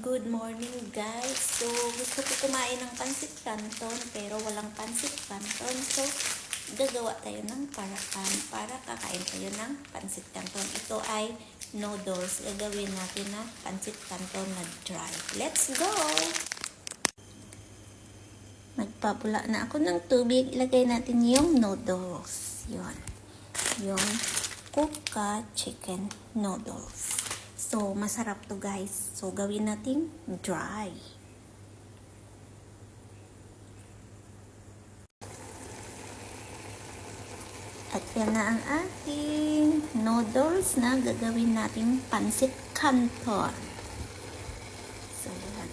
Good morning guys. So, gusto ko kumain ng pansit canton pero walang pansit canton. So, gagawa tayo ng parakan para kakain tayo ng pansit canton. Ito ay noodles. Gagawin natin na pansit canton na dry. Let's go! Magpapula na ako ng tubig. Ilagay natin yung noodles. Yun. Yung kuka chicken noodles. So, masarap to guys. So, gawin natin dry. At yan na ang ating noodles na gagawin nating pansit canton. So, yan.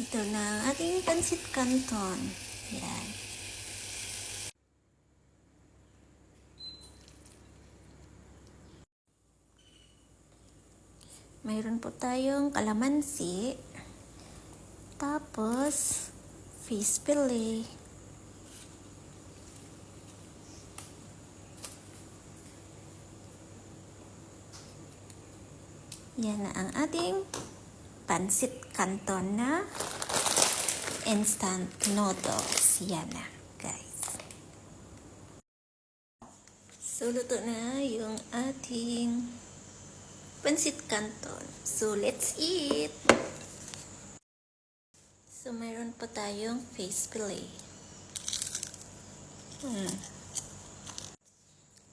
Ito na ang ating pansit canton. Yan. Mayroon po tayong kalamansi. Tapos, fish fillet. Yan na ang ating pansit canton na instant noodles. Yan na, guys. So, luto na yung ating pansit canton. So, let's eat! So, mayroon pa tayong face fillet. Hmm.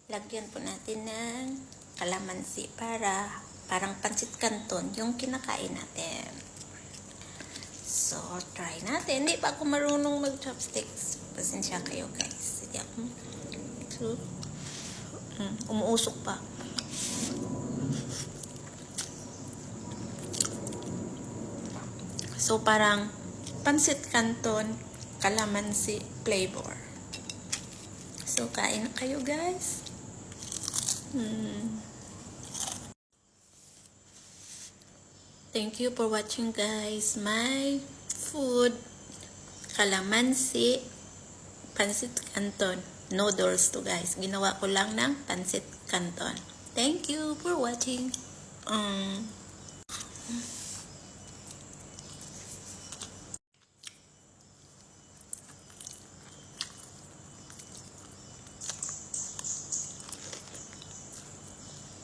Lagyan po natin ng kalamansi para parang pansit canton yung kinakain natin. So, try natin. Hindi pa ako marunong mag-chopsticks. Pasensya kayo, guys. Hindi ako. So, mm, umuusok pa. So, parang pansit canton, kalamansi flavor. So, kain na kayo, guys. Hmm. Thank you for watching, guys. My food, kalamansi, pansit canton, noodles to, guys. Ginawa ko lang ng pansit canton. Thank you for watching. Um,